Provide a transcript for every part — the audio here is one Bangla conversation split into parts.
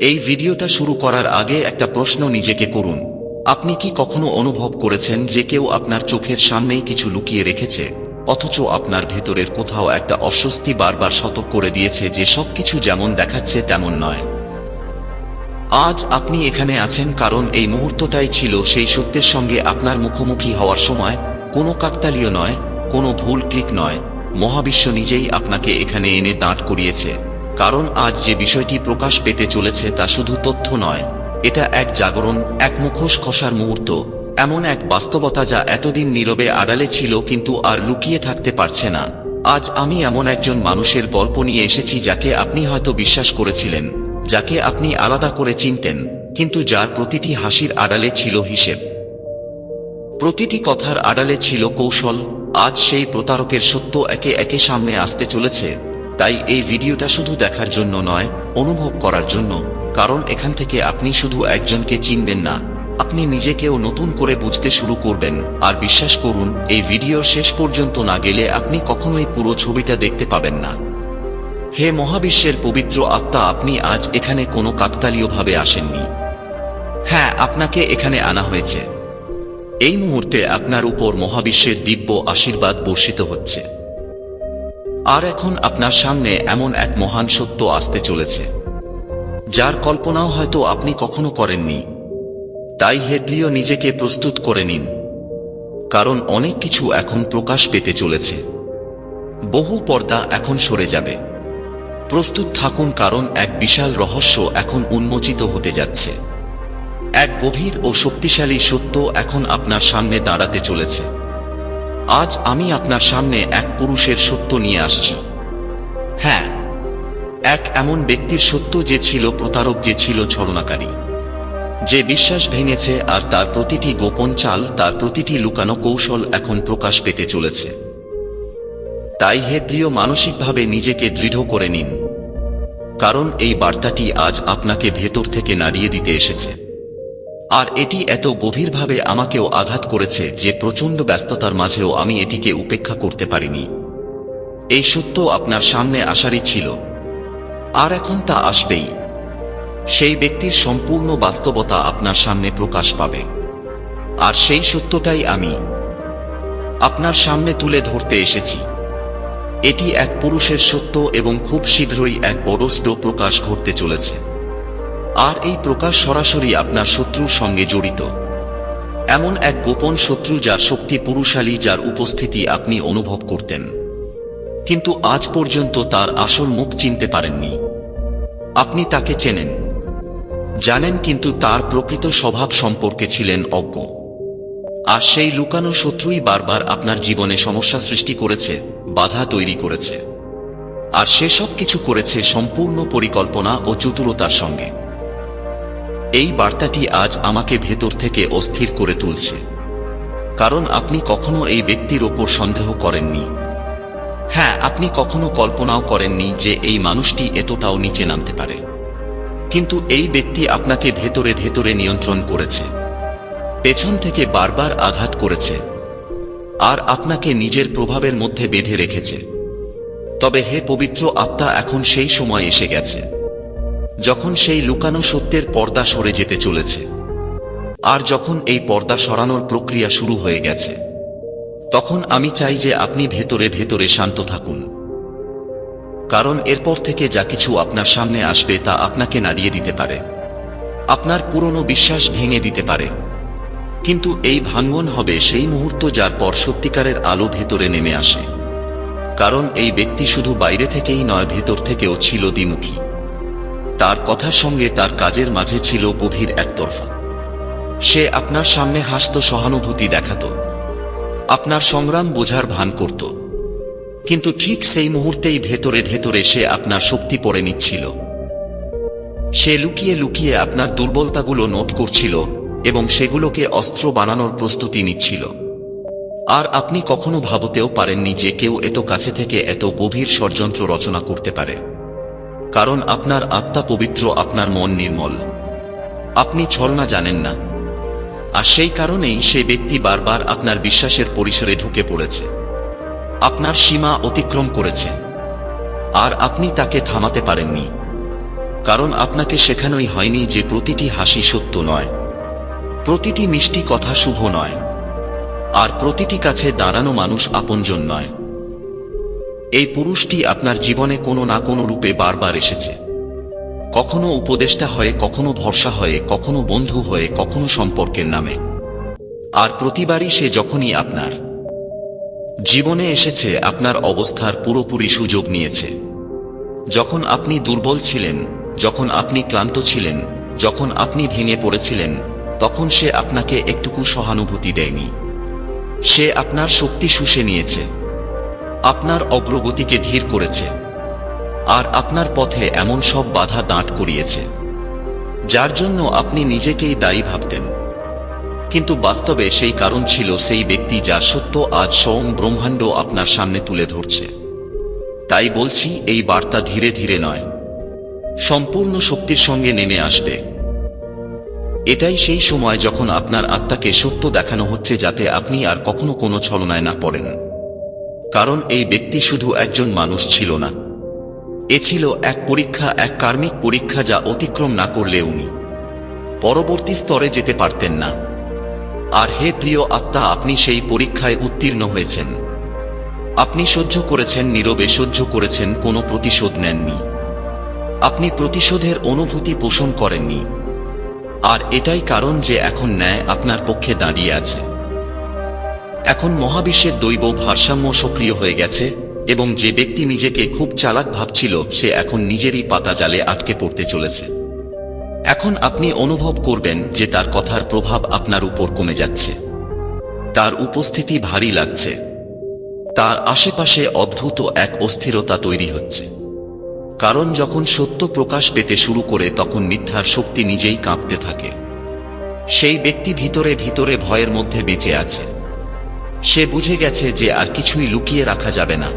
এই ভিডিওটা শুরু করার আগে একটা প্রশ্ন নিজেকে করুন। আপনি কি কখনো অনুভব করেছেন যে কেউ আপনার চোখের সামনেই কিছু লুকিয়ে রেখেছে? অথচ আপনার ভেতরের কোথাও একটা অস্বস্তি বারবার সতর্ক করে দিয়েছে যে সবকিছু যেমন দেখাচ্ছে তেমন নয়। আজ আপনি এখানে আছেন কারণ এই মুহূর্তটাই ছিল সেই সত্যের সঙ্গে আপনার মুখোমুখি হওয়ার সময়। কোনো কাকতালীয় নয়, কোনো ভুল ক্লিক নয়। মহাবিশ্ব নিজেই আপনাকে এখানে এনে দাঁড় করিয়েছে। কারণ আজ যে বিষয়টি প্রকাশ পেতে চলেছে তা শুধু তথ্য নয়, এটা এক জাগরণ, এক মুখোশ খসার মুহূর্ত, এমন এক বাস্তবতা যা এতদিন নীরবে আড়ালে ছিল কিন্তু আর লুকিয়ে থাকতে পারছে না। আজ আমি এমন একজন মানুষের গল্প নিয়ে এসেছি যাকে আপনি হয়তো বিশ্বাস করেছিলেন, যাকে আপনি আলাদা করে চিনতেন, কিন্তু যার প্রতিটি হাসির আড়ালে ছিল হিসেব। প্রতিটি কথার আড়ালে ছিল কৌশল, আজ সেই প্রতারকের সত্য একে একে সামনে আসতে চলেছে। তাই এই ভিডিওটা শুধু দেখার জন্য নয়, অনুভব করার জন্য। কারণ এখান থেকে আপনি শুধু একজনকে চিনবেন না, আপনি নিজেকেও নতুন করে বুঝতে শুরু করবেন। আর বিশ্বাস করুন, এই ভিডিওর শেষ পর্যন্ত না গেলে আপনি কখনোই পুরো ছবিটা দেখতে পাবেন না। হে মহাবিশ্বের পবিত্র আত্মা, আপনি আজ এখানে কোনো কাকতালীয়ভাবে আসেননি। হ্যাঁ আপনাকে এখানে আনা হয়েছে। এই মুহূর্তে আপনার উপর মহাবিশ্বের দিব্য আশীর্বাদ বর্ষিত হচ্ছে। আর এখন আপনার সামনে এমন এক মহান সত্য আসতে চলেছে, যার কল্পনাও হয়তো আপনি কখনো করেননি। তাই হেডলিও নিজেকে প্রস্তুত করে নিন, কারণ অনেক কিছু এখন প্রকাশ পেতে চলেছে। বহু পর্দা এখন সরে যাবে। প্রস্তুত থাকুন কারণ এক বিশাল রহস্য এখন উন্মোচিত হতে যাচ্ছে। এক গভীর ও শক্তিশালী সত্য এখন আপনার সামনে দাঁড়াতে চলেছে। আজ আমি আপনার সামনে এক পুরুষের সত্য নিয়ে আসছি। হ্যাঁ এক এমন ব্যক্তির সত্য যে ছিল প্রতারক, যে ছিল ছলনাকারী। যে বিশ্বাস ভেঙেছে আর তার প্রতিটি গোপন চাল, তার প্রতিটি লুকানো কৌশল এখন প্রকাশ পেতে চলেছে। তাই হে প্রিয়, মানসিকভাবে নিজেকে দৃঢ় করে নিন। কারণ এই বার্তাটি আজ আপনাকে ভেতর থেকে নাড়িয়ে দিতে এসেছে। আর এটি এত গভীরভাবে আমাকেও আঘাত করেছে যে প্রচণ্ড ব্যস্ততার মাঝেও আমি এটিকে উপেক্ষা করতে পারিনি। এই সত্য আপনার সামনে আসারই ছিল। আর এখন তা আসবেই। সেই ব্যক্তির সম্পূর্ণ বাস্তবতা আপনার সামনে প্রকাশ পাবে। আর সেই সত্যটাই আমি আপনার সামনে তুলে ধরতে এসেছি। এটি এক পুরুষের সত্য এবং খুব শীঘ্রই এক বড় প্রকাশ ঘটতে চলেছে। আর এই প্রকাশ সরাসরি আপনার শত্রুর সঙ্গে জড়িত। এমন এক গোপন শত্রু যার শক্তি পুরুষালী, যার উপস্থিতি আপনি অনুভব করতেন। কিন্তু আজ পর্যন্ত তার আসল মুখ চিনতে পারেননি। আপনি তাকে চেনেন। জানেন কিন্তু তার প্রকৃত স্বভাব সম্পর্কে ছিলেন অজ্ঞ। আর সেই লুকানো শত্রুই বারবার আপনার জীবনে সমস্যা সৃষ্টি করেছে, বাধা তৈরি করেছে। আর সেসব কিছু করেছে সম্পূর্ণ পরিকল্পনা ও চতুরতার সঙ্গে। এই বার্তাটি আজ আমাকে ভেতর থেকে অস্থির করে তুলছে। কারণ আপনি কখনো এই ব্যক্তির ওপর সন্দেহ করেননি। হ্যাঁ আপনি কখনো কল্পনাও করেননি যে এই মানুষটি এতটাও নিচে নামতে পারে। কিন্তু এই ব্যক্তি আপনাকে ভেতরে ভেতরে নিয়ন্ত্রণ করেছে। পেছন থেকে বারবার আঘাত করেছে। আর আপনাকে নিজের প্রভাবের মধ্যে বেঁধে রেখেছে। তবে হে পবিত্র আত্মা, এখন সেই সময় এসে গেছে। যখন সেই লুকানো সত্যের পর্দা সরে যেতে চলেছে। আর যখন এই পর্দা সরানোর প্রক্রিয়া শুরু হয়ে গেছে। তখন আমি চাই যে আপনি ভেতরে ভেতরে শান্ত থাকুন। কারণ এরপর থেকে যা কিছু আপনার সামনে আসবে তা আপনাকে নাড়িয়ে দিতে পারে। আপনার পুরনো বিশ্বাস ভেঙে দিতে পারে। কিন্তু এই ভাঙ্গন হবে সেই মুহূর্ত যার পর সত্যিকারের আলো ভেতরে নেমে আসে। কারণ এই ব্যক্তি শুধু বাইরে থেকেই নয়, ভেতর থেকেও ছিল দ্বিমুখী। তার কথার সঙ্গে তার কাজের মাঝে ছিল গভীর একতরফা। সে আপনার সামনে হাসত, সহানুভূতি দেখাত। আপনার সংগ্রাম বোঝার ভান করত। কিন্তু ঠিক সেই মুহূর্তেই ভেতরে ভেতরে সে আপনার শক্তি পড়ে নিচ্ছিল। সে লুকিয়ে লুকিয়ে আপনার দুর্বলতাগুলো নোট করছিল এবং সেগুলোকে অস্ত্র বানানোর প্রস্তুতি নিচ্ছিল। আর আপনি কখনো ভাবতেও পারেননি যে কেউ এত কাছে থেকে এত গভীর ষড়যন্ত্র রচনা করতে পারে। কারণ আপনার আত্মা পবিত্র, আপনার মন নির্মল। আপনি ছলনা জানেন না। আর সেই কারণেই সে ব্যক্তি বারবার আপনার বিশ্বাসের পরিসরে ঢুকে পড়েছে। আপনার সীমা অতিক্রম করেছে। আর আপনি তাকে থামাতে পারেননি। কারণ আপনাকে শেখানোই হয়নি যে প্রতিটি হাসি সত্য নয়। প্রতিটি মিষ্টি কথা শুভ নয়। আর প্রতিটি কাছে দাঁড়ানো মানুষ আপনজন নয়। এই পুরুষটি আপনার জীবনে কোনো না কোনো রূপে বারবার এসেছে। কখনো উপদেষ্টা হয়ে, কখনো ভরসা হয়ে, কখনো বন্ধু হয়ে, কখনো সম্পর্কের নামে। আর প্রতিবারই সে যখনই আপনার জীবনে এসেছে, আপনার অবস্থার পুরোপুরি সুযোগ নিয়েছে। যখন আপনি দুর্বল ছিলেন, যখন আপনি ক্লান্ত ছিলেন, যখন আপনি ভেঙে পড়েছিলেন, তখন সে আপনাকে একটুকু সহানুভূতি দেয়নি। সে আপনার শক্তি শুষে নিয়েছে। আপনার অগ্রগতিকে ধীর করেছে আর আপনার পথে এমন সব বাধা দাঁড় করিয়েছে, যার জন্য আপনি নিজেকেই দায়ী ভাবতেন। কিন্তু বাস্তবে সেই কারণ ছিল সেই ব্যক্তি যা সত্য আজ স্বয়ং ব্রহ্মাণ্ড আপনার সামনে তুলে ধরছে। তাই বলছি, এই বার্তা ধীরে ধীরে নয়। সম্পূর্ণ শক্তির সঙ্গে নেমে আসবে। এটাই সেই সময় যখন আপনার আত্মাকে সত্য দেখানো হচ্ছে যাতে আপনি আর কখনো কোনো ছলনায় না পড়েন। কারণ এই ব্যক্তি শুধু একজন মানুষ ছিল না। এ ছিল এক পরীক্ষা, এক কার্মিক পরীক্ষা যা অতিক্রম না করলে উনি পরবর্তী স্তরে যেতে পারতেন না। আর হে প্রিয় আত্মা, আপনি সেই পরীক্ষায় উত্তীর্ণ হয়েছেন। আপনি সহ্য করেছেন নীরবে, সহ্য করেছেন, কোনো প্রতিশোধ নেননি। আপনি প্রতিশোধের অনুভূতি পোষণ করেননি। আর এটাই কারণ যে এখন ন্যায় আপনার পক্ষে দাঁড়িয়ে আছে। এখন মহাবিশ্বের দৈব ভারসাম্য সক্রিয় হয়ে গেছে, এবং যে ব্যক্তি নিজেকে খুব চালাক ভাবছিল, সে এখন নিজেরই পাতা জালে আটকে পড়তে চলেছে। এখন আপনি অনুভব করবেন যে তার কথার প্রভাব আপনার উপর কমে যাচ্ছে। তার উপস্থিতি ভারী লাগছে। তার আশেপাশে অদ্ভুত এক অস্থিরতা তৈরি হচ্ছে। কারণ যখন সত্য প্রকাশ পেতে শুরু করে, তখন মিথ্যার শক্তি নিজেই কাঁপতে থাকে। সেই ব্যক্তি ভিতরে ভিতরে ভয়ের মধ্যে বেঁচে আছে। সে বুঝে গেছে যে আর কিছুই লুকিয়ে রাখা যাবে না।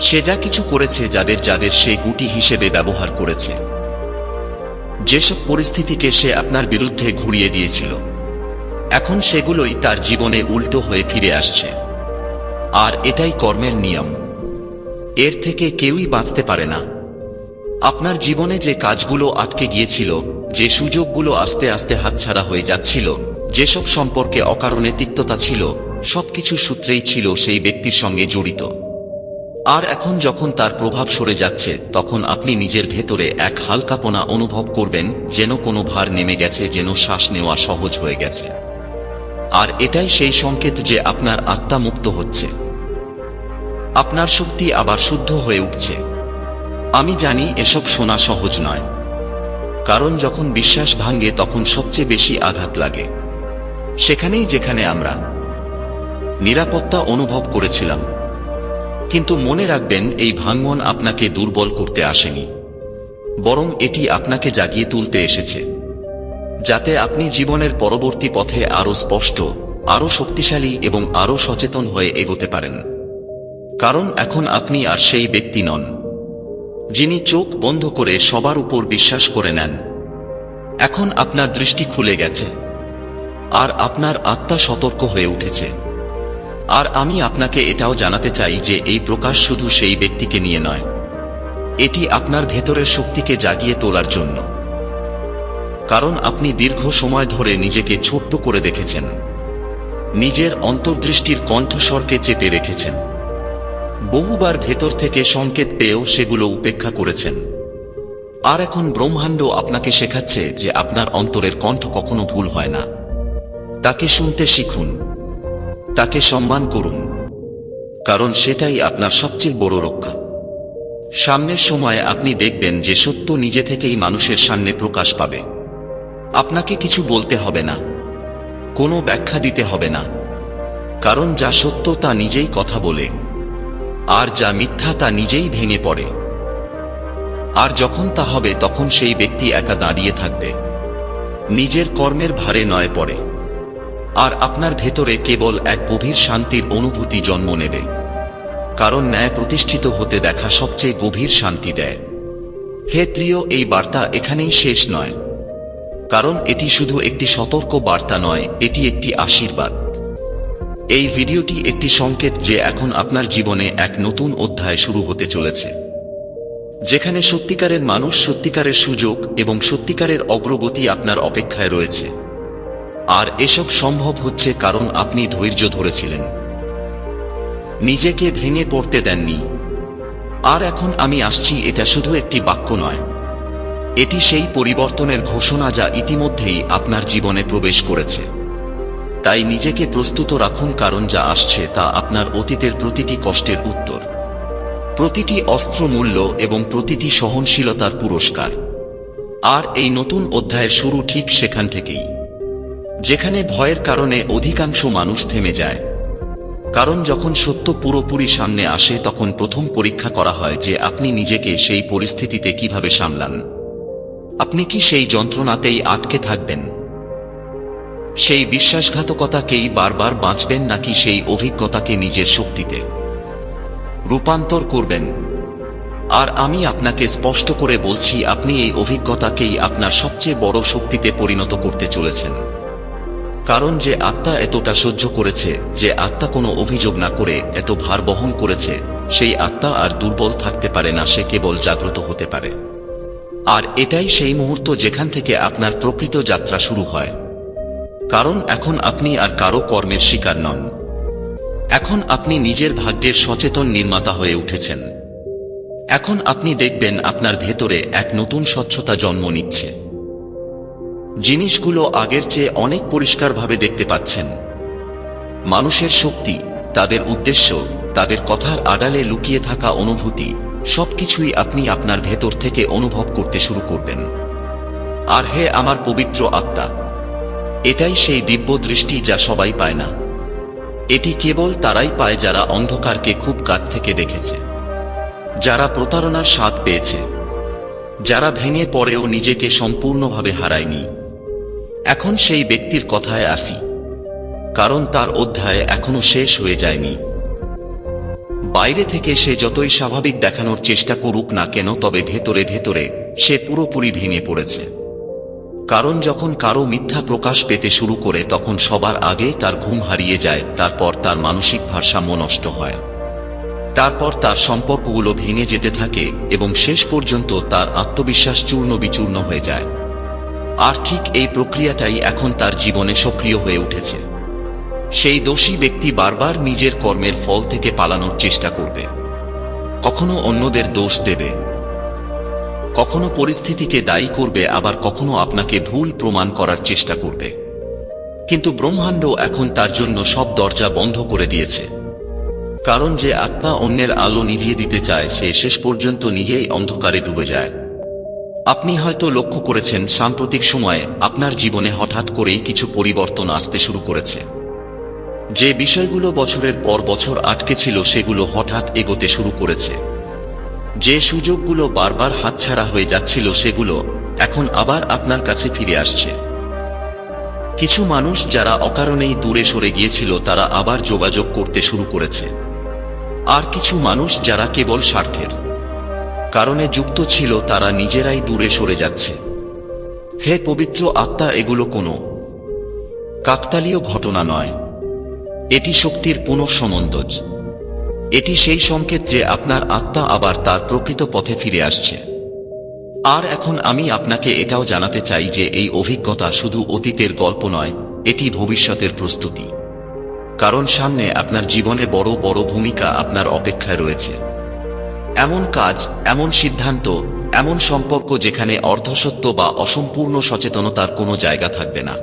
সে যা কিছু করেছে যাদের যাদের সে গুটি হিসেবে ব্যবহার করেছে। যেসব পরিস্থিতিকে সে আপনার বিরুদ্ধে ঘুরিয়ে দিয়েছিল, এখন সেগুলোই তার জীবনে উল্টো হয়ে ফিরে আসছে। আর এটাই কর্মের নিয়ম। এর থেকে কেউই বাঁচতে পারে না। আপনার জীবনে যে কাজগুলো আটকে গিয়েছিল, যে সুযোগগুলো আস্তে আস্তে হাতছাড়া হয়ে যাচ্ছিল, যেসব সম্পর্কে অকারণে তিক্ততা ছিল সবকিছু সূত্রেই ছিল সেই ব্যক্তির সঙ্গে জড়িত। আর এখন যখন তার প্রভাব সরে যাচ্ছে, তখন আপনি নিজের ভেতরে এক হালকাপনা অনুভব করবেন যেন কোনো ভার নেমে গেছে, যেন শ্বাস নেওয়া সহজ হয়ে গেছে। আর এটাই সেই সংকেত যে আপনার আত্মা মুক্ত হচ্ছে। আপনার শক্তি আবার শুদ্ধ হয়ে উঠছে। আমি জানি এসব শোনা সহজ নয়। কারণ যখন বিশ্বাস ভাঙ্গে তখন সবচেয়ে বেশি আঘাত লাগে। সেখানেই যেখানে আমরা। নিরাপত্তা অনুভব করেছিলাম। কিন্তু মনে রাখবেন, এই ভাঙ্গন আপনাকে দুর্বল করতে আসেনি। বরং এটি আপনাকে জাগিয়ে তুলতে এসেছে। যাতে আপনি জীবনের পরবর্তী পথে আরও স্পষ্ট, আরও শক্তিশালী এবং আরও সচেতন হয়ে এগোতে পারেন। কারণ এখন আপনি আর সেই ব্যক্তি নন। যিনি চোখ বন্ধ করে সবার উপর বিশ্বাস করে নেন। এখন আপনার দৃষ্টি খুলে গেছে। আর আপনার আত্মা সতর্ক হয়ে উঠেছে। আর আমি আপনাকে এটাও জানাতে চাই যে এই প্রকাশ শুধু সেই ব্যক্তিকে নিয়ে নয়, এটি আপনার ভেতরের শক্তিকে জাগিয়ে তোলার জন্য। কারণ আপনি দীর্ঘ সময় ধরে নিজেকে ছোট্ট করে দেখেছেন, নিজের অন্তর্দৃষ্টির কণ্ঠস্বরকে চেপে রেখেছেন। বহুবার ভেতর থেকে সংকেত পেয়েও সেগুলো উপেক্ষা করেছেন। আর এখন ব্রহ্মাণ্ড আপনাকে শেখাচ্ছে যে আপনার অন্তরের কণ্ঠ কখনো ভুল হয় না। তাকে শুনতে শিখুন। তাকে সম্মান করুন, কারণ সেটাই আপনার সবচেয়ে বড় রক্ষা। সামনের সময় আপনি দেখবেন যে সত্য নিজে থেকেই মানুষের সামনে প্রকাশ পাবে। আপনাকে কিছু বলতে হবে না, কোনো ব্যাখ্যা দিতে হবে না, কারণ যা সত্য তা নিজেই কথা বলে, আর যা মিথ্যা তা নিজেই ভেঙে পড়ে। আর যখন তা হবে, তখন সেই ব্যক্তি একা দাঁড়িয়ে থাকবে। নিজের কর্মের ভারে নয় পড়ে। আর আপনার ভেতরে কেবল এক গভীর শান্তির অনুভূতি জন্ম নেবে। কারণ ন্যায় প্রতিষ্ঠিত হতে দেখা সবচেয়ে গভীর শান্তি দেয়। হে প্রিয়, এই বার্তা এখানেই শেষ নয়। কারণ এটি শুধু একটি সতর্ক বার্তা নয়, এটি একটি আশীর্বাদ। এই ভিডিওটি একটি সংকেত যে এখন আপনার জীবনে এক নতুন অধ্যায় শুরু হতে চলেছে। যেখানে সত্যিকারের মানুষ সত্যিকারের সুযোগ এবং সত্যিকারের অগ্রগতি আপনার অপেক্ষায় রয়েছে। আর এসব সম্ভব হচ্ছে কারণ আপনি ধৈর্য ধরেছিলেন। নিজেকে ভেঙে পড়তে দেননি। আর এখন আমি আসছি, এটা শুধু একটি বাক্য নয়। এটি সেই পরিবর্তনের ঘোষণা যা ইতিমধ্যেই আপনার জীবনে প্রবেশ করেছে। তাই নিজেকে প্রস্তুত রাখুন, কারণ যা আসছে তা আপনার অতীতের প্রতিটি কষ্টের উত্তর। প্রতিটি অস্ত্র মূল্য এবং প্রতিটি সহনশীলতার পুরস্কার। আর এই নতুন অধ্যায়ের শুরু ঠিক সেখান থেকেই। যেখানে ভয়ের কারণে অধিকাংশ মানুষ থেমে যায়। কারণ যখন সত্য পুরোপুরি সামনে আসে, তখন প্রথম পরীক্ষা করা হয় যে আপনি নিজেকে সেই পরিস্থিতিতে কীভাবে সামলান। আপনি কি সেই যন্ত্রণাতেই আটকে থাকবেন? সেই বিশ্বাসঘাতকতাকেই বারবার বাঁচবেন নাকি সেই অভিজ্ঞতাকে নিজের শক্তিতে রূপান্তর করবেন? আর আমি আপনাকে স্পষ্ট করে বলছি, আপনি এই অভিজ্ঞতাকেই আপনার সবচেয়ে বড় শক্তিতে পরিণত করতে চলেছেন। কারণ যে আত্মা এতটা সহ্য করেছে, যে আত্মা কোনো অভিযোগ না করে এত ভার বহন করেছে, সেই আত্মা আর দুর্বল থাকতে পারে না, সে কেবল জাগ্রত হতে পারে। আর এটাই সেই মুহূর্ত যেখান থেকে আপনার প্রকৃত যাত্রা শুরু হয়। কারণ এখন আপনি আর কারও কর্মের শিকার নন। এখন আপনি নিজের ভাগ্যের সচেতন নির্মাতা হয়ে উঠেছেন। এখন আপনি দেখবেন আপনার ভেতরে এক নতুন স্বচ্ছতা জন্ম নিচ্ছে। জিনিসগুলো আগের চেয়ে অনেক পরিষ্কারভাবে দেখতে পাচ্ছেন। মানুষের শক্তি, তাদের উদ্দেশ্য, তাদের কথার আড়ালে লুকিয়ে থাকা অনুভূতি, সবকিছুই আপনি আপনার ভেতর থেকে অনুভব করতে শুরু করবেন। আর হে আমার পবিত্র আত্মা, এটাই সেই দিব্য দৃষ্টি যা সবাই পায় না। এটি কেবল তারাই পায় যারা অন্ধকারকে খুব কাছ থেকে দেখেছে। যারা প্রতারণার স্বাদ পেয়েছে। যারা ভেঙে পড়েও নিজেকে সম্পূর্ণভাবে হারায়নি। এখন সেই ব্যক্তির কথায় আসি। কারণ তার অধ্যায় এখনও শেষ হয়ে যায়নি। বাইরে থেকে সে যতই স্বাভাবিক দেখানোর চেষ্টা করুক না কেন, তবে ভেতরে ভেতরে সে পুরোপুরি ভেঙে পড়েছে। কারণ যখন কারও মিথ্যা প্রকাশ পেতে শুরু করে, তখন সবার আগে তার ঘুম হারিয়ে যায়, তারপর তার মানসিক ভারসাম্য নষ্ট হয়। তারপর তার সম্পর্কগুলো ভেঙে যেতে থাকে এবং শেষ পর্যন্ত তার আত্মবিশ্বাস চূর্ণ বিচূর্ণ হয়ে যায়। আর ঠিক এই প্রক্রিয়াটাই এখন তার জীবনে সক্রিয় হয়ে উঠেছে। সেই দোষী ব্যক্তি বারবার নিজের কর্মের ফল থেকে পালানোর চেষ্টা করবে। কখনো অন্যদের দোষ দেবে। কখনো পরিস্থিতিকে দায়ী করবে, আবার কখনো আপনাকে ভুল প্রমাণ করার চেষ্টা করবে। কিন্তু ব্রহ্মাণ্ড এখন তার জন্য সব দরজা বন্ধ করে দিয়েছে। কারণ যে আত্মা অন্যের আলো নিভিয়ে দিতে চায়, সে শেষ পর্যন্ত নিজেই অন্ধকারে ডুবে যায়। আপনি হয়তো লক্ষ্য করেছেন, সাম্প্রতিক সময়ে আপনার জীবনে হঠাৎ করেই কিছু পরিবর্তন আসতে শুরু করেছে। যে বিষয়গুলো বছরের পর বছর আটকে ছিল, সেগুলো হঠাৎ এগোতে শুরু করেছে। যে সুযোগগুলো বারবার হাতছাড়া হয়ে যাচ্ছিল, সেগুলো এখন আবার আপনার কাছে ফিরে আসছে। কিছু মানুষ যারা অকারণেই দূরে সরে গিয়েছিল, তারা আবার যোগাযোগ করতে শুরু করেছে। আর কিছু মানুষ যারা কেবল স্বার্থের কারণে যুক্ত ছিল তারা নিজেরাই দূরে সরে যাচ্ছে। হে পবিত্র আত্মা, এগুলো কোনো কাকতালীয় ঘটনা নয়। এটি শক্তির পুনঃসমন্দজ। এটি সেই সংকেত যে আপনার আত্মা আবার তার প্রকৃত পথে ফিরে আসছে। আর এখন আমি আপনাকে এটাও জানাতে চাই যে এই অভিজ্ঞতা শুধু অতীতের গল্প নয়, এটি ভবিষ্যতের প্রস্তুতি। কারণ সামনে আপনার জীবনে বড় বড় ভূমিকা আপনার অপেক্ষায় রয়েছে। এমন কাজ, এমন সিদ্ধান্ত, এমন সম্পর্ক যেখানে অর্ধসত্য বা অসম্পূর্ণ সচেতনতার কোনো জায়গা থাকবে না।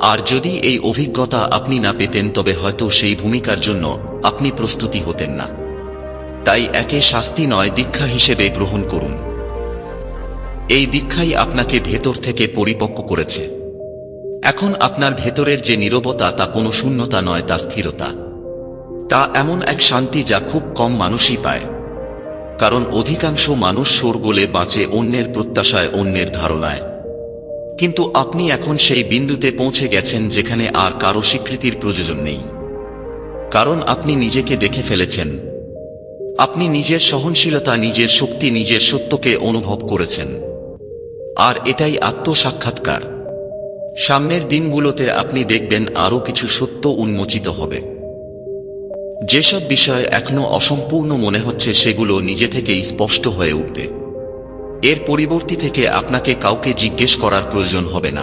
আর যদি এই অভিজ্ঞতা আপনি না পেতেন, তবে হয়তো সেই ভূমিকার জন্য আপনি প্রস্তুতি হতেন না। তাই একে শাস্তি নয়, দীক্ষা হিসেবে গ্রহণ করুন। এই দীক্ষাই আপনাকে ভেতর থেকে পরিপক্ক করেছে। এখন আপনার ভেতরের যে নীরবতা, তা কোনো শূন্যতা নয়, তা স্থিরতা। তা এমন এক শান্তি যা খুব কম মানুষই পায়। কারণ অধিকাংশ মানুষ শোরগোলে বাঁচে অন্যের প্রত্যাশায়, অন্যের ধারণায়। কিন্তু আপনি এখন সেই বিন্দুতে পৌঁছে গেছেন যেখানে আর কারও স্বীকৃতির প্রয়োজন নেই। কারণ আপনি নিজেকে দেখে ফেলেছেন। আপনি নিজের সহনশীলতা, নিজের শক্তি, নিজের সত্যকে অনুভব করেছেন। আর এটাই আত্মসাক্ষাৎকার। সামনের দিনগুলোতে আপনি দেখবেন আরও কিছু সত্য উন্মোচিত হবে। যেসব বিষয় এখনও অসম্পূর্ণ মনে হচ্ছে সেগুলো নিজে থেকেই স্পষ্ট হয়ে উঠবে। এর পরিবর্তী থেকে আপনাকে কাউকে জিজ্ঞেস করার প্রয়োজন হবে না।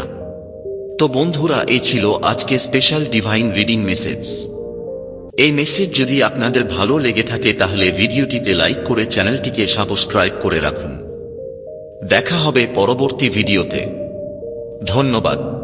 তো বন্ধুরা, এই ছিল আজকে স্পেশাল ডিভাইন রিডিং মেসেজ এই মেসেজ যদি আপনাদের ভালো লেগে থাকে তাহলে ভিডিওটিতে লাইক করে চ্যানেলটিকে সাবস্ক্রাইব করে রাখুন। দেখা হবে পরবর্তী ভিডিওতে। ধন্যবাদ।